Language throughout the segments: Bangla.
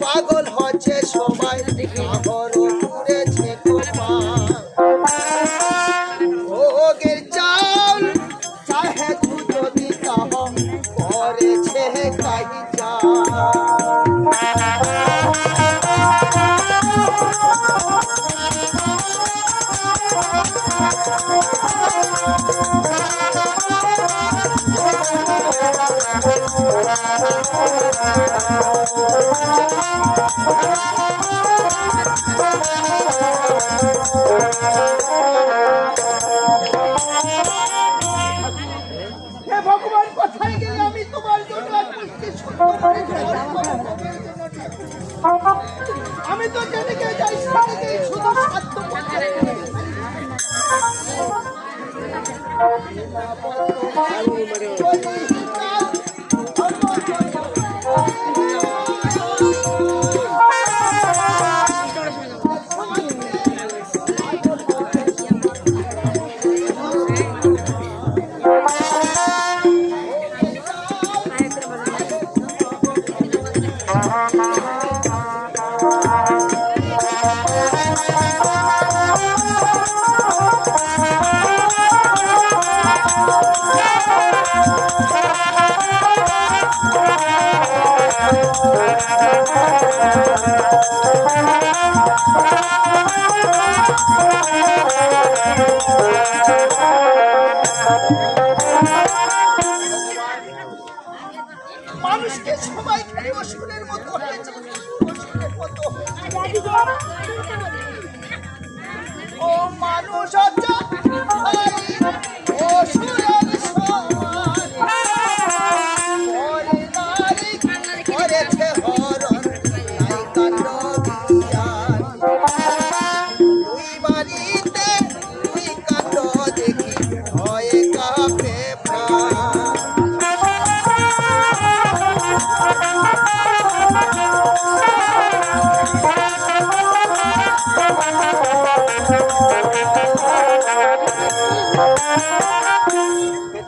পাগল হচ্ছে সবাই করেছে কপাল। ভোগের চাল চাহে যদি কাহ করেছে কাহি আমি তো যেদিকে যাই সেদিকেই শুধু সাধ্য মানুষকে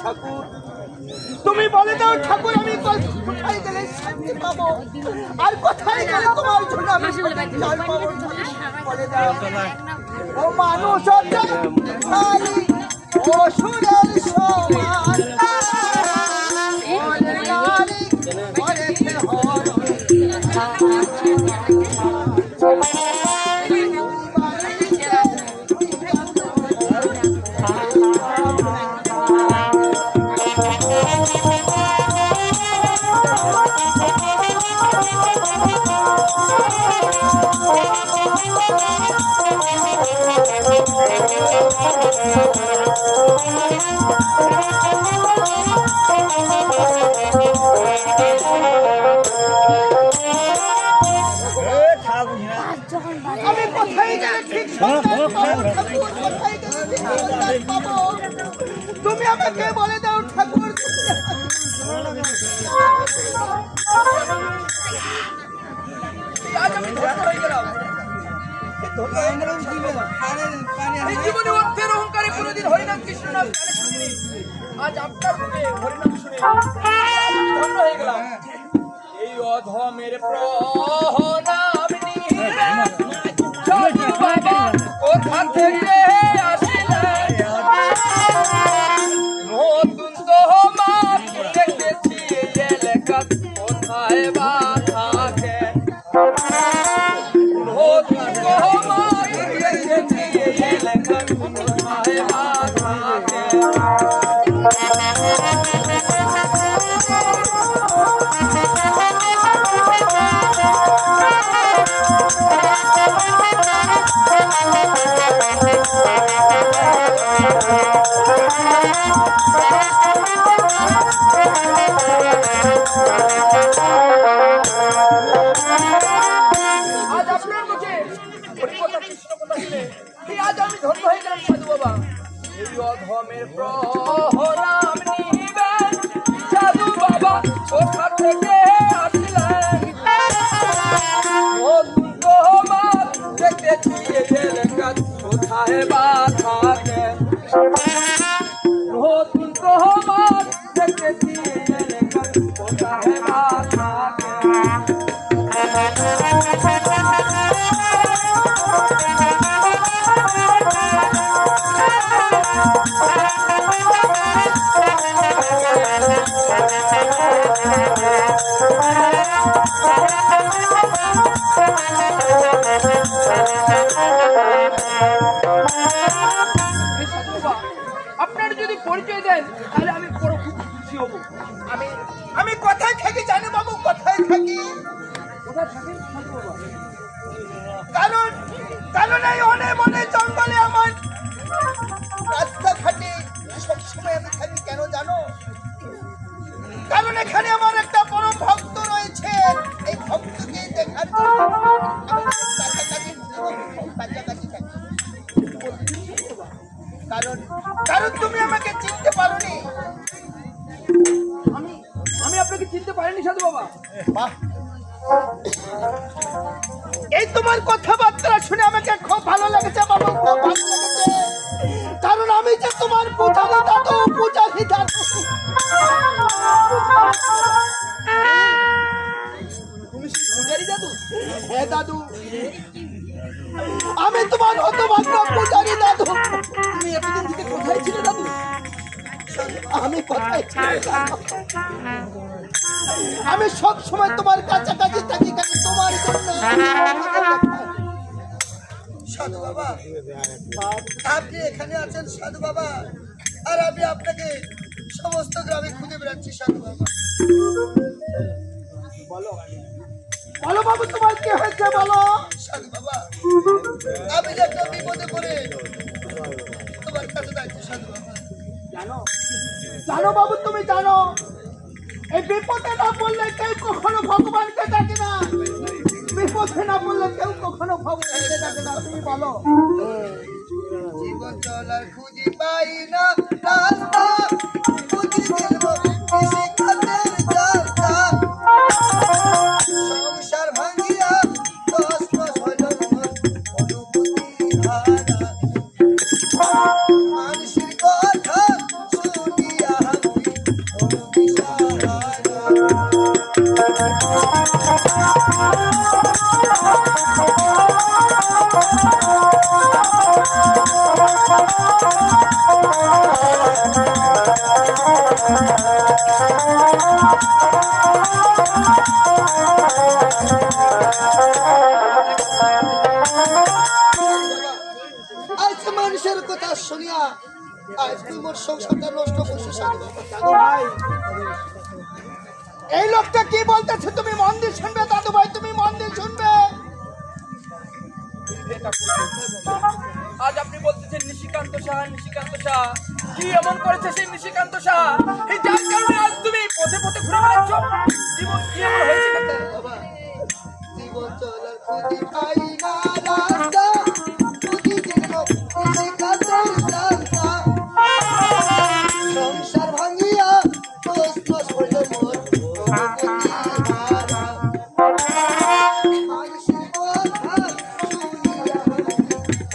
ঠাকুর তুমি বলে দাও ঠাকুর আমি কোথায় গেলে শান্তি পাবো? আর কোথায় গেলে তোমার জন্য আমি জল পাবো? বলে দাও। ও মানুষ অসুরের সমান। আজ আমি ধন্য হয়ে গেলাম জীবনে অর্থের অহংকারে কোনোদিন হরিনাম কৃষ্ণ নাম শুনিনি। আজ আপনার মুখে হরিনাম শুনে ধন্য হয়ে গেলাম এই অধমের প্রণাম নিয়ে বাবা কোথা থেকে নতুন তো মাঠ দেখেছি এলাকা কোথায় বা কোথায় বাধাকে নতুন এখানে আমার একটা পরম ভক্ত রয়েছে। এই ভক্তকে দেখার জন্য কারণ কারণ তুমি আমাকে চিনতে পারোনি। আমি আমি আপনাকে চিনতে পারিনি সাধু বাবা। বাহ। এই তোমার কথাবার্তা শুনে আমাকে খুব ভালো লেগেছে। আমি সব সময় তোমার কাছাকাছি থাকি কাছে তোমার সাধু আপনি এখানে আছেন সাধু বাবা, আর আমি আপনাকে সমস্ত গ্রামে খুঁজে বেড়াচ্ছি, সাধু বাবা। বলো। বলো বাবু, তোমার কি হয়েছে, বলো। সাধু বাবা, আমি যে একটা বিপদে পড়ে তোমার কাছে যাচ্ছি, সাধু বাবা। জানো? জানো বাবু, তুমি জানো? এই বিপদে না পড়লে কেউ কখনো ভগবানকে ডাকে না। বিপদে না পড়লে কেউ কখনো ভগবানকে ডাকে না, তুমি বলো। জীবন চলার খুঁজি পাই না, রাস্তা আজ তুই মোর সংসারটা নষ্ট করছিস এই লোকটা কি বলতেছে? তুমি মন দিয়ে শুনবে দাদু ভাই তুমি মন দিয়ে শুনবে। আজ আপনি বলতেছেন নিশিকান্ত সাহা নিশিকান্ত সাহা কি এমন করেছে সেই নিশিকান্ত সাহা এই যার কারণে আজ তুমি পথে পথে ঘুরে বেড়াচ্ছ? জীবন কি এমন হয়েছে? বাবা জীবন চলার খুঁজি পাই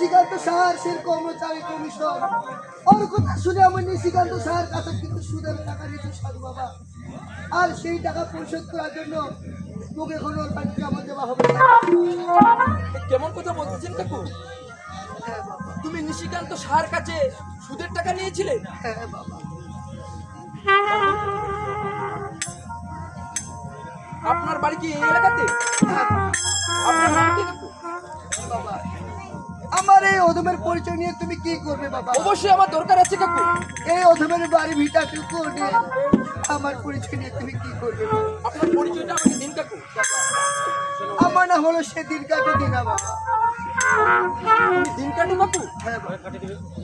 নিশিকান্ত সাহার সে কর্মচারী কমিশন। ওর কথা শুনে আমার নিশিকান্ত সাহার কাছে কিন্তু সুদের টাকা নিয়েছে সাধু বাবা। আর সেই টাকা পরিশোধ করার জন্য তোকে এখন ওর বাড়ি জমা দেওয়া হবে কেমন কথা বলতেছেন কাকু? তুমি নিশিকান্ত সাহার কাছে সুদের টাকা নিয়েছিলে? হ্যাঁ বাবা। আপনার বাড়ি কি এই এলাকাতে? পরিচয় নিয়ে তুমি কি করবে বাবা? অবশ্যই আমার দরকার আছে কাকু এই অধমের বাড়ি ভিটাটুকু নিয়ে আমার পরিচয় নিয়ে তুমি কি করবে আপনার পরিচয়টা আমাকে দিন কাকু আমার না হলো সেদিন কাকে দিনা বাবা। তুমি দিন কাটু কাকু হ্যাঁ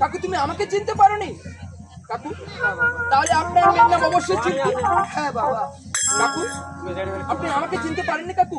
কাকু তুমি আমাকে চিনতে পারোনি? কাকু? তাহলে আপনার মেয়ের নাম অবশ্যই চিনতে হ্যাঁ বাবা। কাকু আপনি আমাকে চিনতে পারেননি কাকু?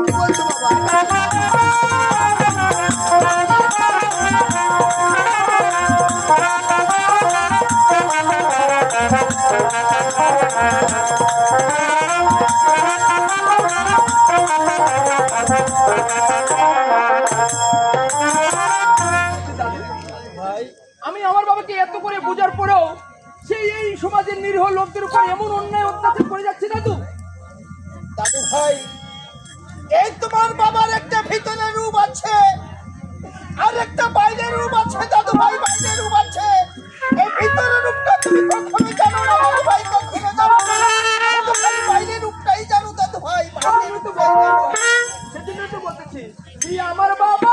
বোঝার পরেও সেই এই সমাজের নিরীহ লোকদের উপর এমন অন্যায় অত্যাচার করে যাচ্ছে দাদু। দাদু ভাই এই তোমার বাবার একটা ভিতরের রূপ আছে আর একটা বাইরের রূপ আছে দাদু ভাই বাইরের রূপ আছে। এই ভিতরের রূপটা তুমি কখনো জানো না দাদু ভাই কখনো জানো না। শুধু খালি বাইরের রূপটাই জানো দাদু ভাই বাইরের রূপটাই জানো। সেজন্যই তো বলতেছি আমার বাবা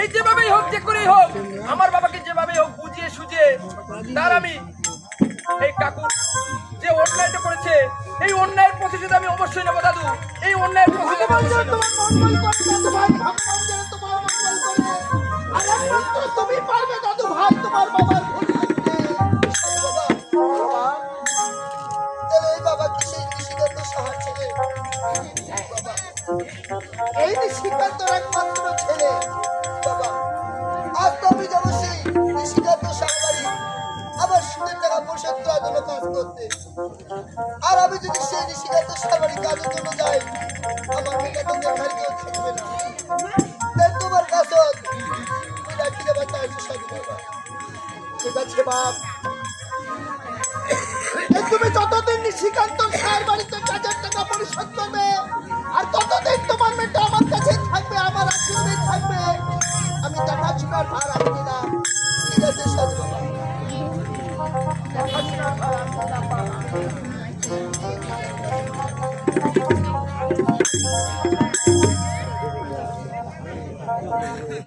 এই যেভাবেই হোক, যে করেই হোক, আমার বাবাকে যেভাবেই হোক বুঝিয়ে সুঝিয়ে, তার আমি এই কাকুর যে অন্যায়টা করেছে, এই অন্যায়ের প্রতিশোধ আমি অবশ্যই নেব দাদু। এই অন্যায়ের প্রতিশোধ পারবে দাদু ভাই তোমার এই একমাত্র যতদিন নিশিকান্ত সাহের বাড়িতে কাজের টাকা পরিশোধ করবে। আর ততদিন তোমার মেয়েটা আমার কাছে থাকবে, আমার আশীর্বাদে থাকবে। আমি দেখাশোনার ভার রাখি না। না।